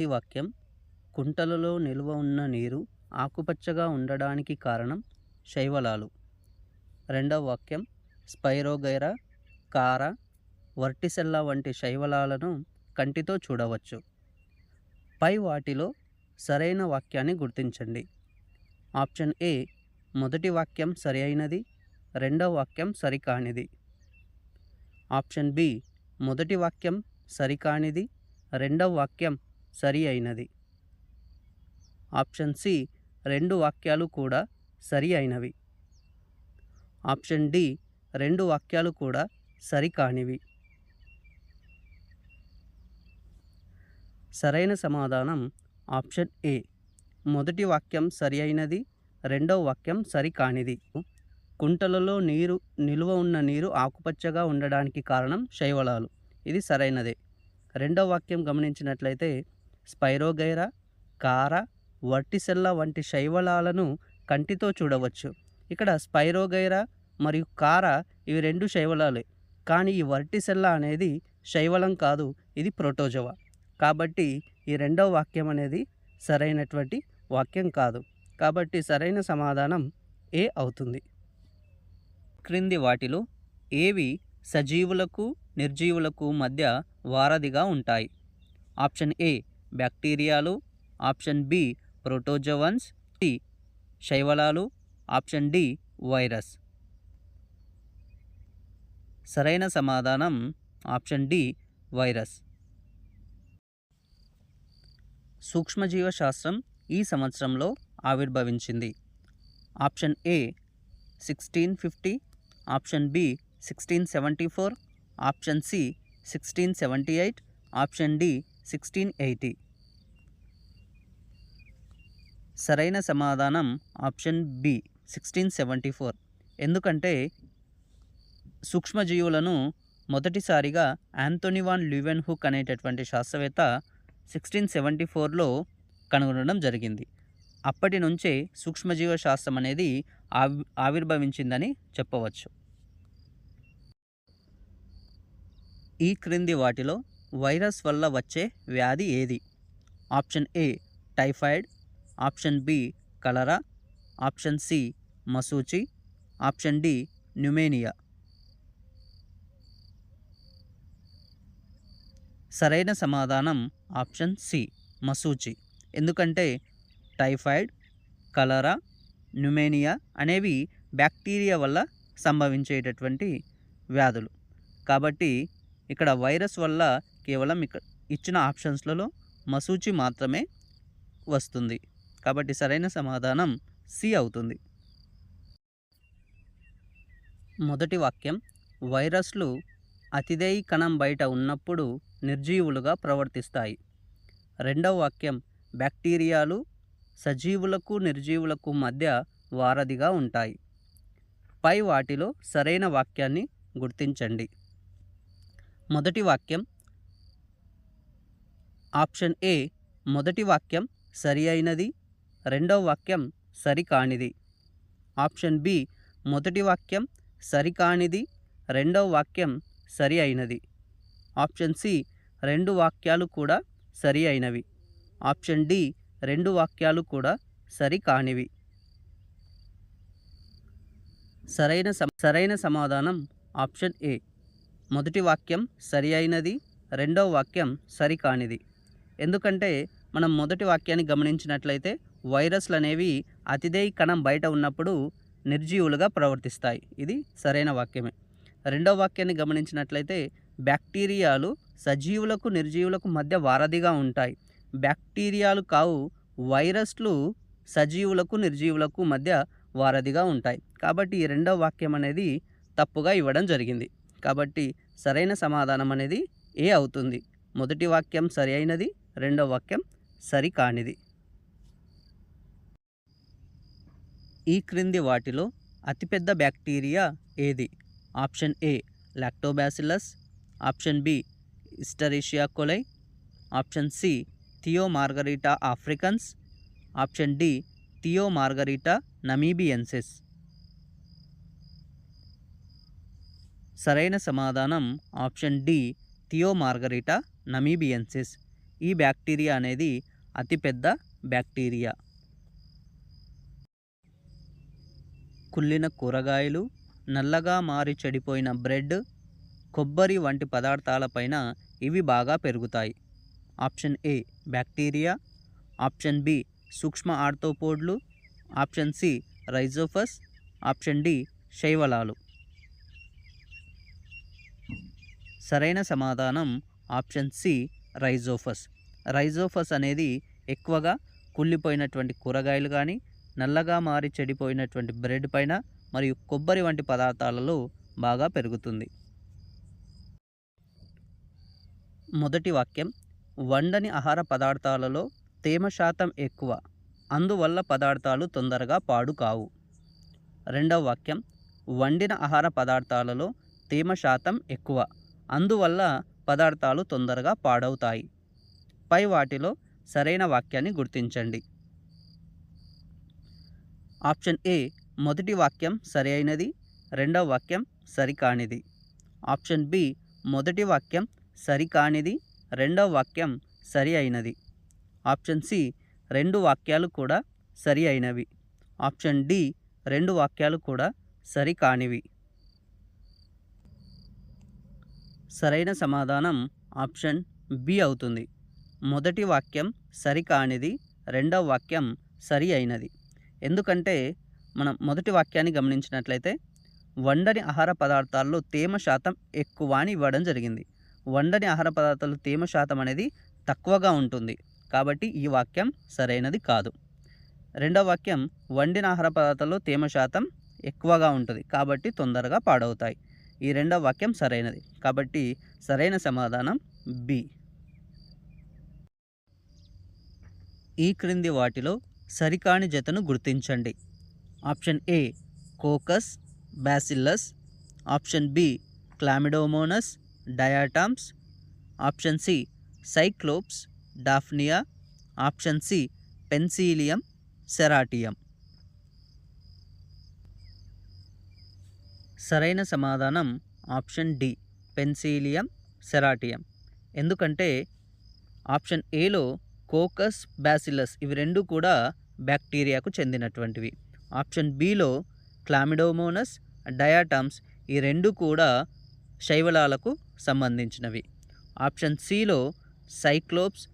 మొదటి వాక్యం. కుంటలలో నిల్వ ఉన్న నీరు ఆకుపచ్చగా ఉండడానికి కారణం శైవలాలు. రెండవ వాక్యం. స్పైరోగైరా కార వర్టిసెల్లా వంటి శైవలాలను కంటితో చూడవచ్చు. పై వాటిలో సరైన వాక్యాన్ని గుర్తించండి. Option A. మొదటి వాక్యం సరి అయినది రెండవ వాక్యం సరికానిది. Option B. మొదటి వాక్యం సరికానిది. రెండవ వాక్యం సరి అయినది. ఆప్షన్ సి రెండు వాక్యాలు కూడా సరి అయినవి. ఆప్షన్ డి రెండు వాక్యాలు కూడా సరికానివి సరైన సమాధానం ఆప్షన్ ఏ. మొదటి వాక్యం సరి అయినది రెండవ వాక్యం సరికానిది కుంటలలో నీరు నిలువ ఉన్న నీరు ఆకుపచ్చగా ఉండడానికి కారణం శైవలాలు. ఇది సరైనదే. రెండవ వాక్యం గమనించినట్లయితే స్పైరోగైరా కార వర్టిసెల్లా వంటి శైవలాలను కంటితో చూడవచ్చు. ఇక్కడ స్పైరోగైరా మరియు కార ఇవి రెండు శైవలాలే. కానీ ఈ వర్టిసెల్లా అనేది శైవలం కాదు. ఇది ప్రోటోజోవా. కాబట్టి ఈ రెండవ వాక్యం అనేది సరైనటువంటి వాక్యం కాదు. కాబట్టి సరైన సమాధానం ఏ అవుతుంది? క్రింది వాటిలో ఏవి సజీవులకు నిర్జీవులకు మధ్య వారధిగా ఉంటాయి? ఆప్షన్ ఏ బ్యాక్టీరియాలు ఆప్షన్ బి ప్రోటోజోవన్స్ టి శైవలాలు ఆప్షన్ డి వైరస్. సరైన సమాధానం ఆప్షన్ డి వైరస్. సూక్ష్మజీవ శాస్త్రం ఈ సంవత్సరంలో ఆవిర్భవించింది. Option A sixteen fifty option B sixteen seventy four option C sixteen seventy eight option D sixteen eighty. సరైన సమాధానం option B sixteen seventy four. ఎందుకంటే సూక్ష్మజీవులను మొదటిసారిగా యాంతోనివాన్ ల్యూవెన్ హుక్ అనేటటువంటి శాస్త్రవేత్త సిక్స్టీన్ సెవెంటీ ఫోర్లో కనుగొనడం జరిగింది. అప్పటి నుంచే సూక్ష్మజీవ శాస్త్రం అనేది ఆవి ఆవిర్భవించిందని చెప్పవచ్చు. ఈ క్రింది వాటిలో వైరస్ వల్ల వచ్చే వ్యాధి ఏది? Option A typhoid. Option B cholera. Option C మసూచి. Option D pneumonia. సరైన సమాధానం ఆప్షన్ సి మసూచి. ఎందుకంటే టైఫాయిడ్ కలరా న్యూమేనియా అనేవి బ్యాక్టీరియా వల్ల సంభవించేటటువంటి వ్యాధులు. కాబట్టి ఇక్కడ వైరస్ వల్ల కేవలం ఇక్కడ ఇచ్చిన ఆప్షన్స్లలో మసూచి మాత్రమే వస్తుంది. కాబట్టి సరైన సమాధానం సి అవుతుంది. మొదటి వాక్యం వైరస్లు అతిదేయి కణం బయట ఉన్నప్పుడు నిర్జీవులుగా ప్రవర్తిస్తాయి. రెండవ వాక్యం బ్యాక్టీరియాలు సజీవులకు నిర్జీవులకు మధ్య వారధిగా ఉంటాయి. పై వాటిలో సరైన వాక్యాన్ని గుర్తించండి. మొదటి వాక్యం ఆప్షన్ ఏ మొదటి వాక్యం సరి అయినది రెండవ వాక్యం సరికానిది ఆప్షన్ బి మొదటి వాక్యం సరికానిది రెండవ వాక్యం సరి అయినది. ఆప్షన్ సి రెండు వాక్యాలు కూడా సరి అయినవి. ఆప్షన్ డి రెండు వాక్యాలు కూడా సరి కానివి. సరైన సరైన సమాధానం ఆప్షన్ ఏ. మొదటి వాక్యం సరి అయినది రెండవ వాక్యం సరికానిది ఎందుకంటే మనం మొదటి వాక్యాన్ని గమనించినట్లయితే వైరస్లు అనేవి అతిదేయి కణం బయట ఉన్నప్పుడు నిర్జీవులుగా ప్రవర్తిస్తాయి. ఇది సరైన వాక్యమే. రెండవ వాక్యాన్ని గమనించినట్లయితే బ్యాక్టీరియాలు సజీవులకు నిర్జీవులకు మధ్య వారధిగా ఉంటాయి. బ్యాక్టీరియాలు కావు వైరస్లు సజీవులకు నిర్జీవులకు మధ్య వారధిగా ఉంటాయి. కాబట్టి ఈ రెండవ వాక్యం అనేది తప్పుగా ఇవ్వడం జరిగింది. కాబట్టి సరైన సమాధానం అనేది ఏ అవుతుంది? మొదటి వాక్యం సరి అయినది? రెండవ వాక్యం సరికానిది. ఈ క్రింది వాటిలో అతిపెద్ద బ్యాక్టీరియా ఏది? Option A Lactobacillus. Option B Escherichia coli. Option C Thiomargarita Africans. Option D Thiomargarita namibiensis. సరైన సమాధానం option D Thiomargarita namibiensis. ఈ బ్యాక్టీరియా అనేది అతిపెద్ద బ్యాక్టీరియా. కుళ్ళిన కూరగాయలు నల్లగా మారి చెడిపోయిన బ్రెడ్ కొబ్బరి వంటి పదార్థాలపైన ఇవి బాగా పెరుగుతాయి. Option A bacteria option B సూక్ష్మ ఆర్థోపోడ్లు option C Rhizopus option D శైవలాలు. సరైన సమాధానం ఆప్షన్ సి రైజోఫస్. రైజోఫస్ అనేది ఎక్కువగా కుళ్ళిపోయినటువంటి కూరగాయలు కానీ నల్లగా మారి చెడిపోయినటువంటి బ్రెడ్ పైన మరియు కొబ్బరి వంటి పదార్థాలలో బాగా పెరుగుతుంది. మొదటి వాక్యం వండని ఆహార పదార్థాలలో తేమ శాతం ఎక్కువ అందువల్ల పదార్థాలు తొందరగా పాడు కావు. రెండవ వాక్యం వండిన ఆహార పదార్థాలలో తేమ శాతం ఎక్కువ అందువల్ల పదార్థాలు తొందరగా పాడవుతాయి. పై వాటిలో సరైన వాక్యాన్ని గుర్తించండి. ఆప్షన్ ఏ మొదటి వాక్యం సరి అయినది రెండవ వాక్యం సరికానిది. ఆప్షన్ బి మొదటి వాక్యం సరికానిది రెండవ వాక్యం సరి అయినది ఆప్షన్ సి రెండు వాక్యాలు కూడా సరి అయినవి ఆప్షన్ డి రెండు వాక్యాలు కూడా సరికానివి. సరైన సమాధానం ఆప్షన్ బి అవుతుంది. మొదటి వాక్యం సరికానిది రెండవ వాక్యం సరి అయినది. ఎందుకంటే మనం మొదటి వాక్యాన్ని గమనించినట్లయితే వండని ఆహార పదార్థాల్లో తేమ శాతం ఎక్కువ అని ఇవ్వడం జరిగింది. వండని ఆహార పదార్థాలు తేమ శాతం అనేది తక్కువగా ఉంటుంది. కాబట్టి ఈ వాక్యం సరైనది కాదు. రెండవ వాక్యం వండిన ఆహార పదార్థాల్లో తేమ శాతం ఎక్కువగా ఉంటుంది. కాబట్టి తొందరగా పాడవుతాయి. ఈ రెండవ వాక్యం సరైనది. కాబట్టి సరైన సమాధానం బి. ఈ క్రింది వాటిలో సరికాని జతను గుర్తించండి. Option A coccus bacillus option B Chlamydomonas diatoms. Option C Cyclops Daphnia. Option C Penicillium Ceratium. సరైన సమాధానం ఆప్షన్ డి పెన్సీలియం సెరాటియం. ఎందుకంటే ఆప్షన్ ఏలో కోకస్ బ్యాసిలస్ ఇవి రెండు కూడా బ్యాక్టీరియాకు చెందినటువంటివి. ఆప్షన్ బిలో క్లామిడోమోనస్ డయాటమ్స్ ఈ రెండు కూడా శైవలాలకు సంబంధించినవి. ఆప్షన్ సిలో సైక్లోప్స్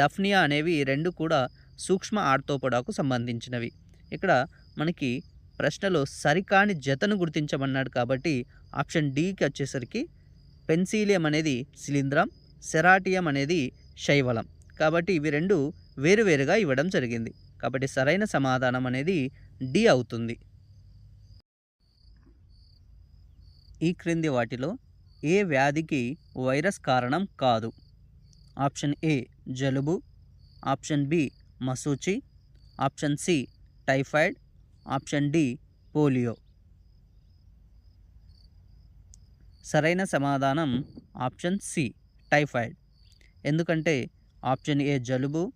డఫ్నియా అనేవి ఈ రెండు కూడా సూక్ష్మ ఆర్తోపడాకు సంబంధించినవి. ఇక్కడ మనకి ప్రశ్నలో సరికాని జతను గుర్తించమన్నాడు కాబట్టి ఆప్షన్ డికి వచ్చేసరికి పెన్సీలియం అనేది శిలీంధ్రం సెరాటియం అనేది శైవలం. కాబట్టి ఇవి రెండు వేరువేరుగా ఇవ్వడం జరిగింది. కాబట్టి సరైన సమాధానం అనేది డి అవుతుంది. ఈ క్రింది వాటిలో ఏ వ్యాధికి వైరస్ కారణం కాదు. ఆప్షన్ ఏ జలుబు option B మసూచి option C typhoid option D polio. సరైన సమాధానం ఆప్షన్ సి టైఫాయిడ్. ఎందుకంటే ఆప్షన్ ఏ జలుబు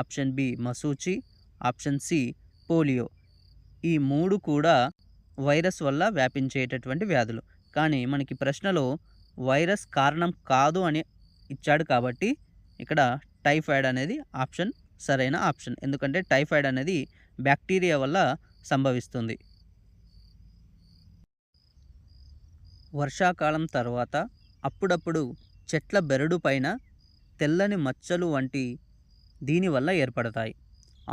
ఆప్షన్ బి మసూచి ఆప్షన్ సి పోలియో. ఈ మూడు కూడా వైరస్ వల్ల వ్యాపించేటటువంటి వ్యాధులు. కానీ మనకి ప్రశ్నలో వైరస్ కారణం కాదు అని ఇచ్చాడు కాబట్టి ఇక్కడ టైఫాయిడ్ అనేది ఆప్షన్ సరైన ఆప్షన్. ఎందుకంటే టైఫాయిడ్ అనేది బ్యాక్టీరియా వల్ల సంభవిస్తుంది. వర్షాకాలం తర్వాత అప్పుడప్పుడు చెట్ల బెరడు పైన తెల్లని మచ్చలు వంటి దీనివల్ల ఏర్పడతాయి.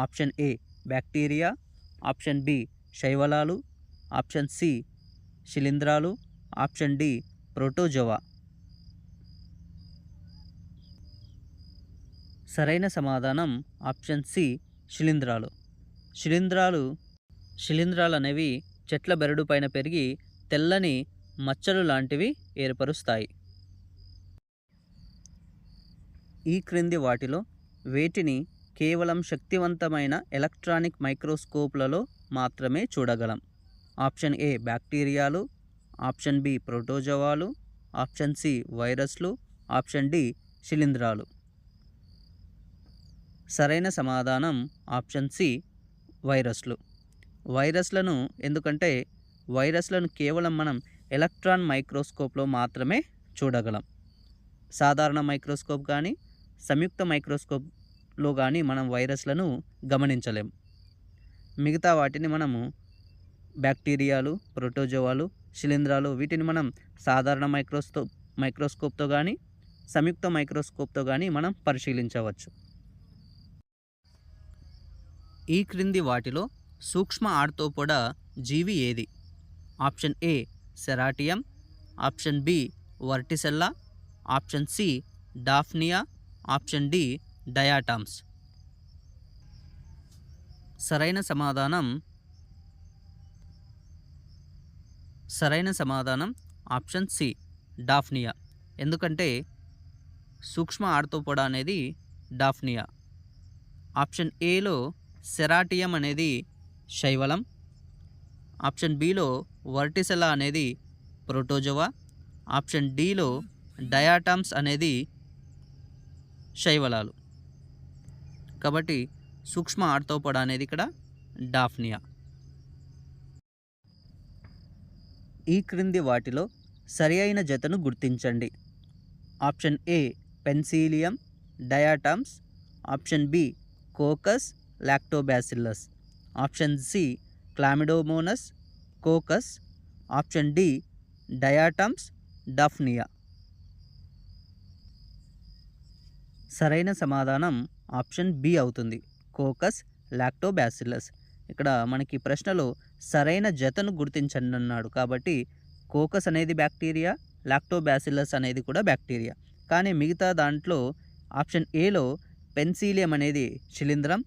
Option A bacteria option B శైవలాలు option C శిలీంధ్రాలు ఆప్షన్ డి ప్రోటోజోవా. సరైన సమాధానం ఆప్షన్ సి శిలీంధ్రాలు. శిలీంధ్రాలు శిలీంధ్రాలు అనేవి చెట్ల బెరడు పైన పెరిగి తెల్లని మచ్చలు లాంటివి ఏర్పరుస్తాయి. ఈ క్రింది వాటిలో వేటిని కేవలం శక్తివంతమైన ఎలక్ట్రానిక్ మైక్రోస్కోప్లలో మాత్రమే చూడగలం. ఆప్షన్ ఏ బ్యాక్టీరియాలు ఆప్షన్ బి ప్రోటోజోవాలు ఆప్షన్ సి వైరస్లు ఆప్షన్ డి శిలీంధ్రాలు. సరైన సమాధానం ఆప్షన్ సి వైరస్లు. వైరస్లను ఎందుకంటే వైరస్లను కేవలం మనం ఎలక్ట్రాన్ మైక్రోస్కోప్లో మాత్రమే చూడగలం. సాధారణ మైక్రోస్కోప్ కానీ సంయుక్త మైక్రోస్కోప్లో కానీ మనం వైరస్లను గమనించలేం. మిగతా వాటిని మనము బ్యాక్టీరియాలు ప్రోటోజోవాలు శిలీంధ్రాలు వీటిని మనం సాధారణ మైక్రోస్కోప్ మైక్రోస్కోప్తో కానీ సంయుక్త మైక్రోస్కోప్తో కానీ మనం పరిశీలించవచ్చు. ఈ క్రింది వాటిలో సూక్ష్మ ఆర్తోపోడ జీవి ఏది? Option A Ceratium. Option B Vorticella. Option C Daphnia. Option D diatoms. సరైన సమాధానం సరైన సమాధానం ఆప్షన్ సి డాఫ్నియా. ఎందుకంటే సూక్ష్మ ఆర్తోపోడ అనేది డాఫ్నియా. ఆప్షన్ ఏలో సెరాటియం అనేది శైవలం. ఆప్షన్ బిలో వర్టిసెలా అనేది ప్రోటోజోవా. ఆప్షన్ డిలో డయాటమ్స్ అనేది శైవలాలు. కాబట్టి సూక్ష్మ ఆర్తోపడ అనేది ఇక్కడ డాఫ్నియా. ఈ క్రింది వాటిలో సరి అయిన జతను గుర్తించండి. Option A Penicillium diatoms. Option B coccus Lactobacillus option C Chlamydomonas coccus option D diatoms Daphnia. సరైన సమాధానం ఆప్షన్ బి అవుతుంది. కోకస్ లాక్టోబాసిల్లస్ ఇక్కడ మనకి ప్రశ్నలో సరైన జతను గుర్తించండి అన్నాడు కాబట్టి కోకస్ అనేది బ్యాక్టీరియా లాక్టోబ్యాసిలస్ అనేది కూడా బ్యాక్టీరియా. కానీ మిగతా దాంట్లో ఆప్షన్ ఏలో పెన్సీలియం అనేది శిలీంధ్రం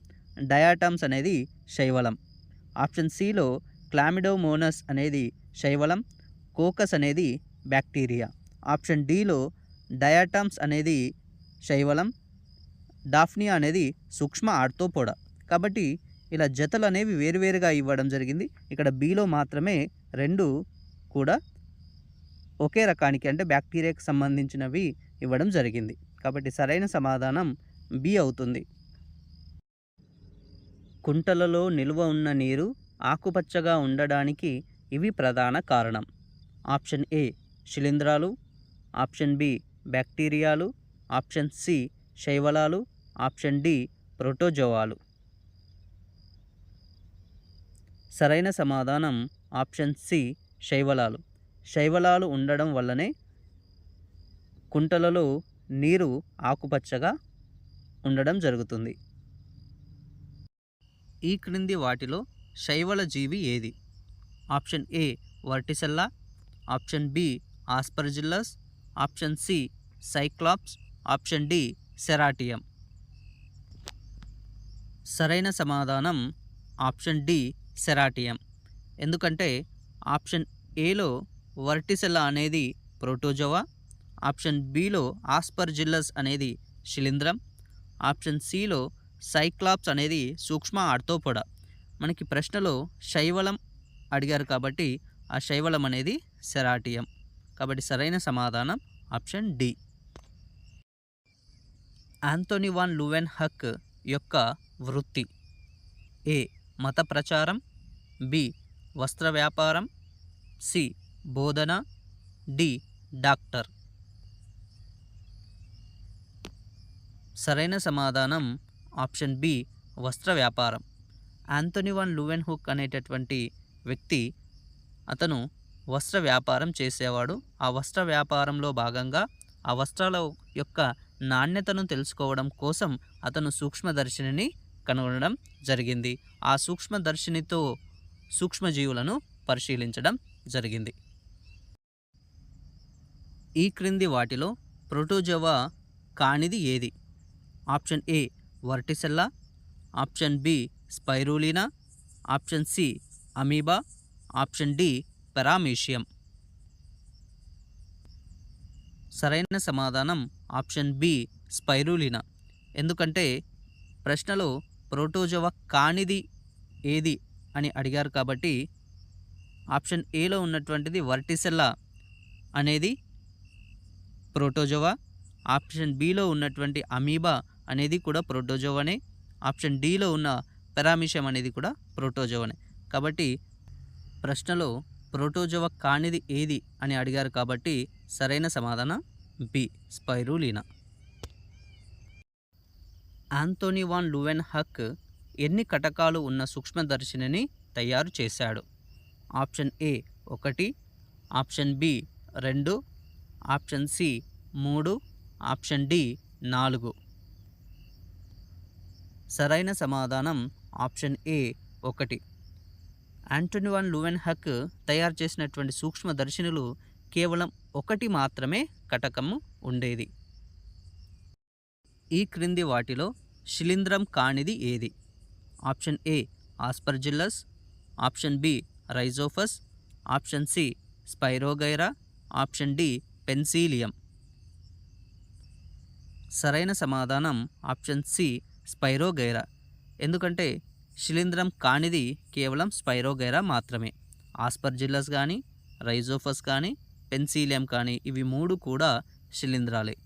డయాటమ్స్ అనేది శైవలం. ఆప్షన్ సిలో క్లామిడోమోనస్ అనేది శైవలం కోకస్ అనేది బ్యాక్టీరియా. ఆప్షన్ డిలో డయాటమ్స్ అనేది శైవలం డాఫ్నియా అనేది సూక్ష్మ ఆర్తోపోడ కాబట్టి ఇలా జతలు అనేవి వేరువేరుగా ఇవ్వడం జరిగింది. ఇక్కడ బిలో మాత్రమే రెండు కూడా ఒకే రకానికి అంటే బ్యాక్టీరియాకి సంబంధించినవి ఇవ్వడం జరిగింది. కాబట్టి సరైన సమాధానం బి అవుతుంది. కుంటలలో నిల్వ ఉన్న నీరు ఆకుపచ్చగా ఉండడానికి ఇవి ప్రధాన కారణం. ఆప్షన్ ఏ శిలీంధ్రాలు ఆప్షన్ బి బ్యాక్టీరియాలు ఆప్షన్ సి శైవలాలు ఆప్షన్ డి ప్రోటోజోవాలు. సరైన సమాధానం ఆప్షన్ సి శైవలాలు. శైవలాలు ఉండడం వల్లనే కుంటలలో నీరు ఆకుపచ్చగా ఉండడం జరుగుతుంది. ఈ క్రింది వాటిలో శైవల జీవి ఏది? Option A Vorticella option B Aspergillus option C Cyclops option D Ceratium. సరైన సమాధానం ఆప్షన్ డి సెరాటియం. ఎందుకంటే ఆప్షన్ ఏలో వర్టిసెల్లా అనేది ప్రోటోజోవా ఆప్షన్ బిలో ఆస్పర్జిల్లస్ అనేది శిలీంధ్రం ఆప్షన్ సిలో సైక్లాప్స్ అనేది సూక్ష్మ ఆర్తోపోడ మనకి ప్రశ్నలో శైవలం అడిగారు కాబట్టి ఆ శైవలం అనేది సెరాటియం. కాబట్టి సరైన సమాధానం option D. Antony van Leeuwenhoek యొక్క వృత్తి. ఏ. మత ప్రచారం. బి. వస్త్ర వ్యాపారం. సి. బోధన. డి. డాక్టర్. సరైన సమాధానం ఆప్షన్ బి వస్త్ర వ్యాపారం. ఆంథోనీ వన్ లూవెన్ హుక్ అనేటటువంటి వ్యక్తి అతను వస్త్ర వ్యాపారం చేసేవాడు. ఆ వస్త్ర వ్యాపారంలో భాగంగా ఆ వస్త్రాల యొక్క నాణ్యతను తెలుసుకోవడం కోసం అతను సూక్ష్మదర్శినిని కనుగొనడం జరిగింది. ఆ సూక్ష్మదర్శినితో సూక్ష్మజీవులను పరిశీలించడం జరిగింది. ఈ క్రింది వాటిలో ప్రోటోజోవా కానిది ఏది? Option A Vorticella option B Spirulina option C amoeba option D Paramecium. సరైన సమాధానం ఆప్షన్ బి స్పైరూలినా. ఎందుకంటే ప్రశ్నలో ప్రోటోజోవా కానిది ఏది అని అడిగారు కాబట్టి ఆప్షన్ ఏలో ఉన్నటువంటిది వర్టిసెల్లా అనేది ప్రోటోజోవా ఆప్షన్ బిలో ఉన్నటువంటి అమీబా అనేది కూడా ప్రోటోజోవనే. ఆప్షన్ డిలో ఉన్న పెరామిషం అనేది కూడా ప్రోటోజోవనే. కాబట్టి ప్రశ్నలో ప్రోటోజోవ కానిది ఏది అని అడిగారు కాబట్టి సరైన సమాధానం B Spirulina. Antony van Leeuwenhoek ఎన్ని కటకాలు ఉన్న సూక్ష్మదర్శినిని తయారు చేశాడు? ఆప్షన్ ఏ ఒకటి ఆప్షన్ బి రెండు ఆప్షన్ సి మూడు ఆప్షన్ డి నాలుగు. సరైన సమాధానం ఆప్షన్ ఏ ఒకటి. యాంటోనీ వన్ లూవెన్ హక్ తయారు చేసినటువంటి సూక్ష్మదర్శినులు కేవలం ఒకటి మాత్రమే కటకము ఉండేది. ఈ క్రింది వాటిలో శిలీంధ్రం కానిది ఏది? Option A Aspergillus option B Rhizopus option C Spirogyra option D Penicillium. సరైన సమాధానం ఆప్షన్ సి స్పైరోగైరా. ఎందుకంటే శిలీంధ్రం కానిది కేవలం స్పైరోగైరా మాత్రమే. ఆస్పర్జిల్లస్ కానీ రైజోఫస్ కానీ పెన్సీలియం కానీ ఇవి మూడు కూడా శిలీంధ్రాలే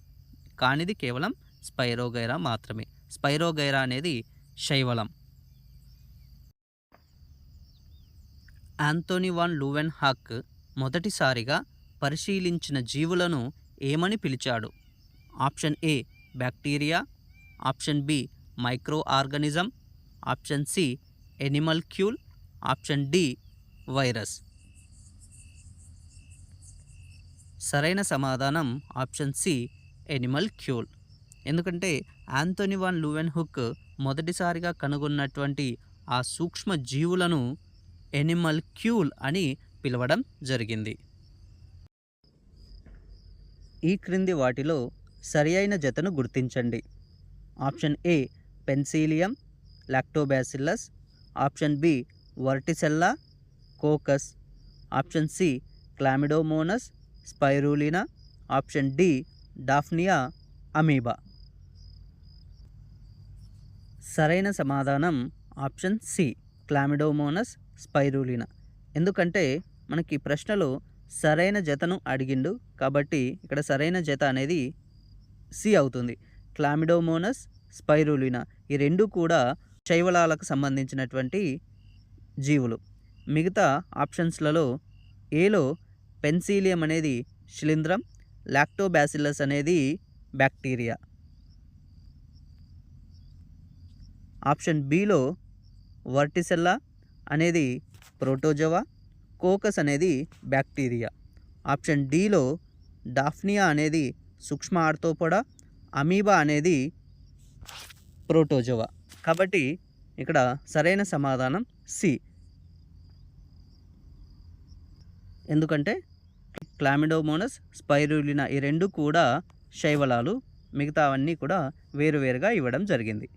కానిది కేవలం స్పైరోగైరా మాత్రమే. స్పైరోగైరా అనేది శైవలం. ఆంతోనీ వాన్ లూవెన్ హాక్ మొదటిసారిగా పరిశీలించిన జీవులను ఏమని పిలిచాడు? Option A bacteria. Option B micro organism option C animalcule option D virus. సరైన సమాధానం ఆప్షన్ సి ఎనిమల్ క్యూల్. ఎందుకంటే ఆంథోనీ వాన్ లూవెన్ హుక్ మొదటిసారిగా కనుగొన్నటువంటి ఆ సూక్ష్మ జీవులను ఎనిమల్ క్యూల్ అని పిలవడం జరిగింది. ఈ క్రింది వాటిలో సరి అయిన జతను గుర్తించండి. Option A Penicillium Lactobacillus option B Vorticella coccus option C Chlamydomonas Spirulina option D Daphnia amoeba. సరైన సమాధానం ఆప్షన్ సి క్లామిడోమోనస్ స్పైరూలినా. ఎందుకంటే మనకి ప్రశ్నలో సరైన జతను అడిగిండు కాబట్టి ఇక్కడ సరైన జత అనేది సి అవుతుంది. Chlamydomonas Spirulina. ఈ రెండు కూడా శైవలాలకు సంబంధించినటువంటి జీవులు. మిగతా ఆప్షన్స్లలో ఏలో పెన్సీలియం అనేది శిలీంధ్రం లాక్టోబాసిల్లస్ అనేది బ్యాక్టీరియా. ఆప్షన్ బిలో వర్టిసెల్లా అనేది ప్రోటోజోవా కోకస్ అనేది బ్యాక్టీరియా. ఆప్షన్ డిలో డాఫ్నియా అనేది సూక్ష్మ ఆర్థోపోడా అమీబా అనేది ప్రోటోజోవా. కాబట్టి ఇక్కడ సరైన సమాధానం సి. ఎందుకంటే క్లామిడోమోనస్ స్పైరులినా ఈ రెండు కూడా శైవలాలు మిగతావన్నీ కూడా వేరువేరుగా ఇవ్వడం జరిగింది.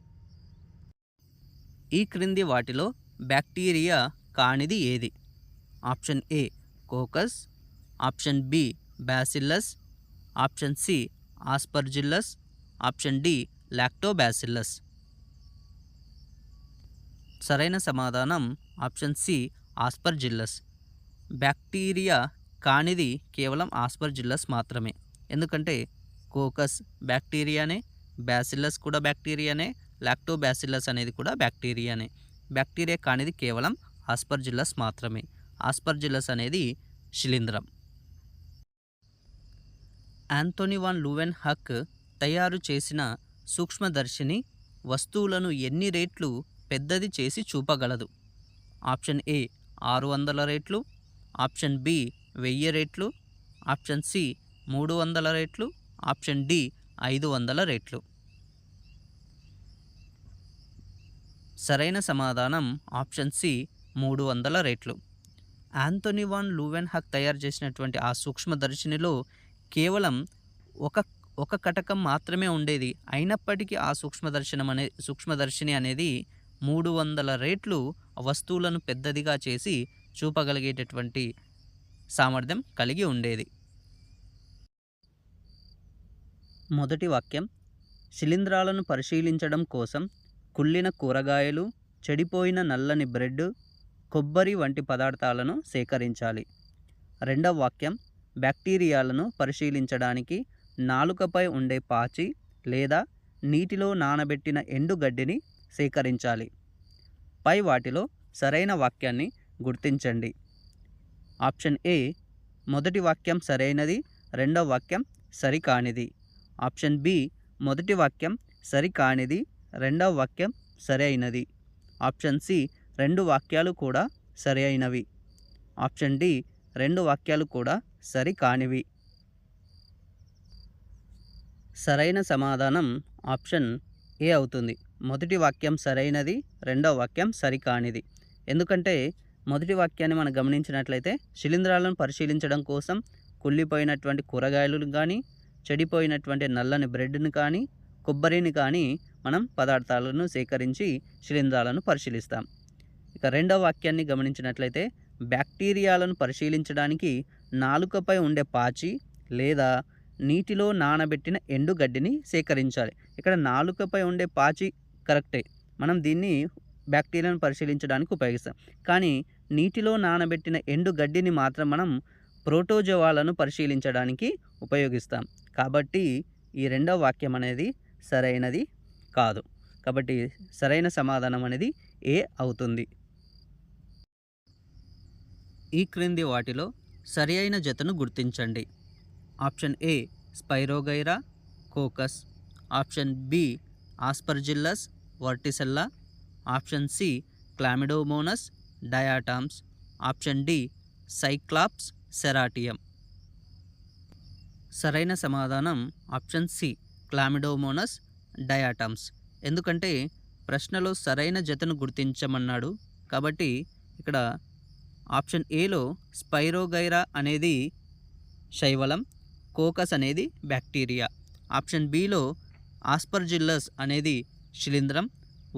ఈ క్రింది వాటిలో బ్యాక్టీరియా కానిది ఏది? Option A coccus. Option B bacillus. Option C aspergillus. Option D lactobacillus. సరైన సమాధానం ఆప్షన్ సి ఆస్పర్జిల్లస్. బ్యాక్టీరియా కానిది కేవలం ఆస్పర్జిల్లస్ మాత్రమే. ఎందుకంటే కోకస్ బ్యాక్టీరియానే బ్యాసిల్లస్ కూడా బ్యాక్టీరియానే లాక్టోబ్యాసిల్లస్ అనేది కూడా బ్యాక్టీరియానే. బ్యాక్టీరియా కానిది కేవలం ఆస్పర్జిల్లస్ మాత్రమే. ఆస్పర్జిల్లస్ అనేది శిలీంధ్రం యాంథోనీ వాన్ లూవెన్ హక్ తయారు చేసిన సూక్ష్మదర్శిని వస్తువులను ఎన్ని రేట్లు పెద్దది చేసి చూపగలదు. ఆప్షన్ ఏ ఆరు వందల రేట్లు ఆప్షన్ బి వెయ్యి రేట్లు ఆప్షన్ సి మూడు వందల రేట్లు ఆప్షన్ డి ఐదు వందల రేట్లు. సరైన సమాధానం ఆప్షన్ సి మూడు వందల రేట్లు. యాంథోనీ వాన్ లూవెన్ హక్ తయారు చేసినటువంటి ఆ సూక్ష్మదర్శినిలో కేవలం ఒక ఒక కటకం మాత్రమే ఉండేది. అయినప్పటికీ ఆ సూక్ష్మదర్శనం అనే సూక్ష్మదర్శిని అనేది మూడు వందల రేట్లు వస్తువులను పెద్దదిగా చేసి చూపగలిగేటటువంటి సామర్థ్యం కలిగి ఉండేది. మొదటి వాక్యం శిలీంధ్రాలను పరిశీలించడం కోసం కుళ్ళిన కూరగాయలు చెడిపోయిన నల్లని బ్రెడ్ కొబ్బరి వంటి పదార్థాలను సేకరించాలి. రెండవ వాక్యం బ్యాక్టీరియాలను పరిశీలించడానికి నాలుకపై ఉండే పాచి లేదా నీటిలో నానబెట్టిన ఎండుగడ్డిని సేకరించాలి పై వాటిలో సరైన వాక్యాన్ని గుర్తించండి. ఆప్షన్ ఏ మొదటి వాక్యం సరైనది రెండవ వాక్యం సరికానిది. ఆప్షన్ బి మొదటి వాక్యం సరికానిది రెండవ వాక్యం సరి అయినది ఆప్షన్ సి రెండు వాక్యాలు కూడా సరి అయినవి ఆప్షన్ డి రెండు వాక్యాలు కూడా సరి కానివి సరైన సమాధానం ఆప్షన్ ఏ అవుతుంది. మొదటి వాక్యం సరైనది రెండవ వాక్యం సరికానిది. ఎందుకంటే మొదటి వాక్యాన్ని మనం గమనించినట్లయితే శిలీంధ్రాలను పరిశీలించడం కోసం కుళ్ళిపోయినటువంటి కూరగాయలు కానీ చెడిపోయినటువంటి నల్లని బ్రెడ్ని కానీ కొబ్బరిని కానీ మనం పదార్థాలను సేకరించి శిలీంధ్రాలను పరిశీలిస్తాం. ఇక రెండవ వాక్యాన్ని గమనించినట్లయితే బ్యాక్టీరియాలను పరిశీలించడానికి నాలుకపై ఉండే పాచి లేదా నీటిలో నానబెట్టిన ఎండుగడ్డిని సేకరించాలి. ఇక్కడ నాలుకపై ఉండే పాచి కరెక్టే. మనం దీన్ని బ్యాక్టీరియాను పరిశీలించడానికి ఉపయోగిస్తాం. కానీ నీటిలో నానబెట్టిన ఎండు గడ్డిని మాత్రం మనం ప్రోటోజోవాలను పరిశీలించడానికి ఉపయోగిస్తాం. కాబట్టి ఈ రెండవ వాక్యం అనేది సరైనది కాదు. కాబట్టి సరైన సమాధానం అనేది ఏ అవుతుంది? ఈ క్రింది వాటిలో సరి అయిన జతను గుర్తించండి. Option A spirogyra coccus. Option B aspergillus vorticella option C chlamydomonas diatoms option D cyclops ceratium. సరైన సమాధానం ఆప్షన్ సి క్లామిడోమోనస్ డయాటమ్స్. ఎందుకంటే ప్రశ్నలో సరైన జతను గుర్తించమన్నాడు. కాబట్టి ఇక్కడ ఆప్షన్ ఏలో స్పైరోగైరా అనేది శైవలం కోకస్ అనేది బ్యాక్టీరియా. ఆప్షన్ బిలో ఆస్పర్జిల్లస్ అనేది శిలీంధ్రం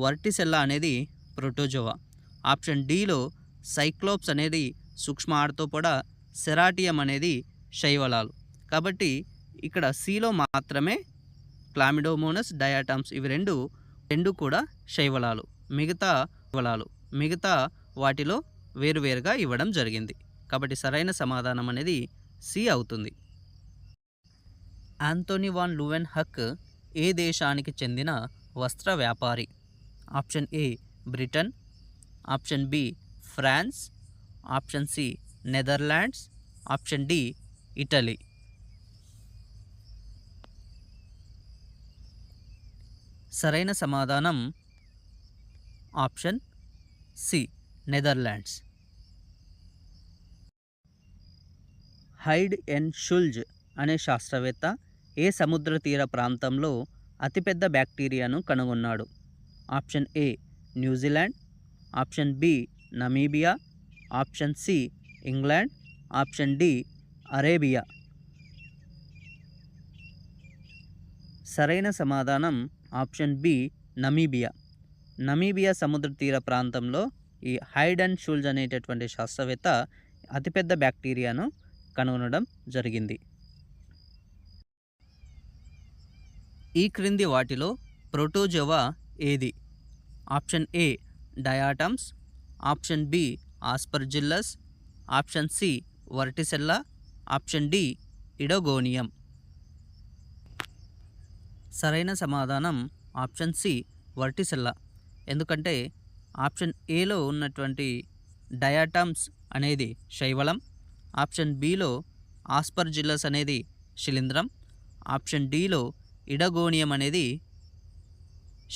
వర్టిసెల్లా అనేది ప్రోటోజోవా. ఆప్షన్ డిలో సైక్లోప్స్ అనేది సూక్ష్మ ఆర్తోపొడ సెరాటియం అనేది శైవలాలు. కాబట్టి ఇక్కడ సిలో మాత్రమే క్లామిడోమోనస్ డయాటామ్స్ ఇవి రెండు రెండు కూడా శైవలాలు. మిగతా వలాలు మిగతా వాటిలో వేరువేరుగా ఇవ్వడం జరిగింది. కాబట్టి సరైన సమాధానం అనేది సి అవుతుంది. ఆంటోనీ వాన్ లూవెన్ హక్ ఏ దేశానికి చెందిన వస్త్ర వ్యాపారి. Option A Britain. Option B France. Option C Netherlands. Option D Italy. సరైన సమాధానం option C Netherlands. Heide N Schulz అనే శాస్త్రవేత్త ఏ సముద్ర తీర ప్రాంతంలో అతిపెద్ద బ్యాక్టీరియాను కనుగొన్నాడు. Option A New Zealand. Option B Namibia. Option C England. Option D Arabia. సరైన సమాధానం ఆప్షన్ బి నమీబియా. నమీబియా సముద్ర తీర ప్రాంతంలో ఈ హైడ్ అండ్ షూల్జ్ అనేటటువంటి శాస్త్రవేత్త అతిపెద్ద బ్యాక్టీరియాను కనుగొనడం జరిగింది. ఈ క్రింది వాటిలో ప్రోటోజోవా ఏది? Option A diatoms option B Aspergillus option C Vorticella option D Oedogonium. సరైన సమాధానం ఆప్షన్ సి వర్టిసెల్లా. ఎందుకంటే ఆప్షన్ ఏలో ఉన్నటువంటి డయాటమ్స్ అనేది శైవలం ఆప్షన్ బిలో ఆస్పర్జిల్లస్ అనేది శిలీంధ్రం ఆప్షన్ డిలో ఇడగోనియం అనేది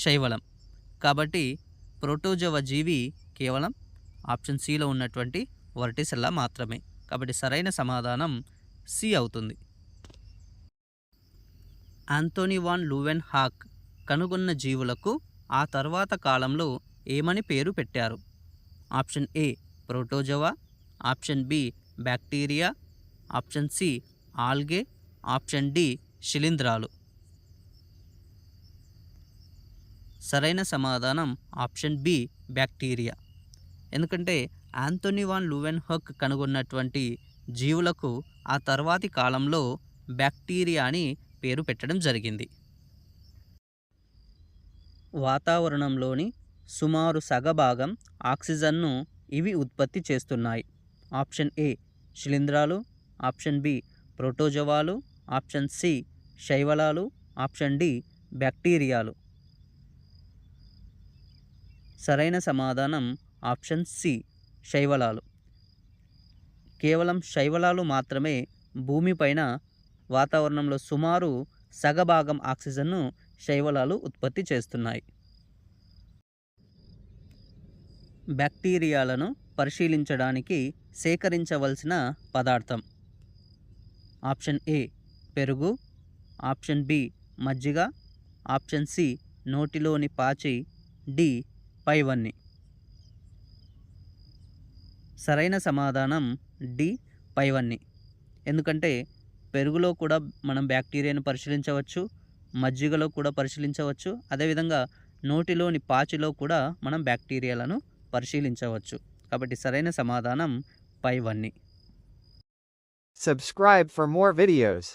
శైవలం. కాబట్టి ప్రోటోజోవ జీవి కేవలం ఆప్షన్ సిలో ఉన్నటువంటి వర్టిసెల్లా మాత్రమే. కాబట్టి సరైన సమాధానం సి అవుతుంది. ఆంటోనీ వాన్ లూవెన్ హాక్ కనుగొన్న జీవులకు ఆ తర్వాత కాలంలో ఏమని పేరు పెట్టారు? Option A protozoa option B bacteria option C algae option D శిలీంధ్రాలు సరైన సమాధానం ఆప్షన్ బి బ్యాక్టీరియా. ఎందుకంటే యాంథోనీ వాన్ లూవెన్ హక్ కనుగొన్నటువంటి జీవులకు ఆ తర్వాతి కాలంలో బ్యాక్టీరియా అని పేరు పెట్టడం జరిగింది. వాతావరణంలోని సుమారు సగభాగం ఆక్సిజన్ను ఇవి ఉత్పత్తి చేస్తున్నాయి. ఆప్షన్ ఏ శిలీంధ్రాలు. ఆప్షన్ బి ప్రోటోజోవాలు. ఆప్షన్ సి శైవలాలు. ఆప్షన్ డి బ్యాక్టీరియాలు. సరైన సమాధానం ఆప్షన్ సి శైవలాలు. కేవలం శైవలాలు మాత్రమే భూమిపైన వాతావరణంలో సుమారు సగభాగం ఆక్సిజన్ను శైవలాలు ఉత్పత్తి చేస్తున్నాయి. బ్యాక్టీరియాలను పరిశీలించడానికి సేకరించవలసిన పదార్థం. ఆప్షన్ ఏ పెరుగు. ఆప్షన్ బి మజ్జిగ. ఆప్షన్ సి నోటిలోని పాచి డి పైవన్నీ. సరైన సమాధానం డి పైవన్నీ. ఎందుకంటే పెరుగులో కూడా మనం బ్యాక్టీరియాను పరిశీలించవచ్చు మజ్జిగలో కూడా పరిశీలించవచ్చు అదేవిధంగా నోటిలోని పాచిలో కూడా మనం బ్యాక్టీరియాలను పరిశీలించవచ్చు. కాబట్టి సరైన సమాధానం పైవన్నీ. Subscribe for more videos.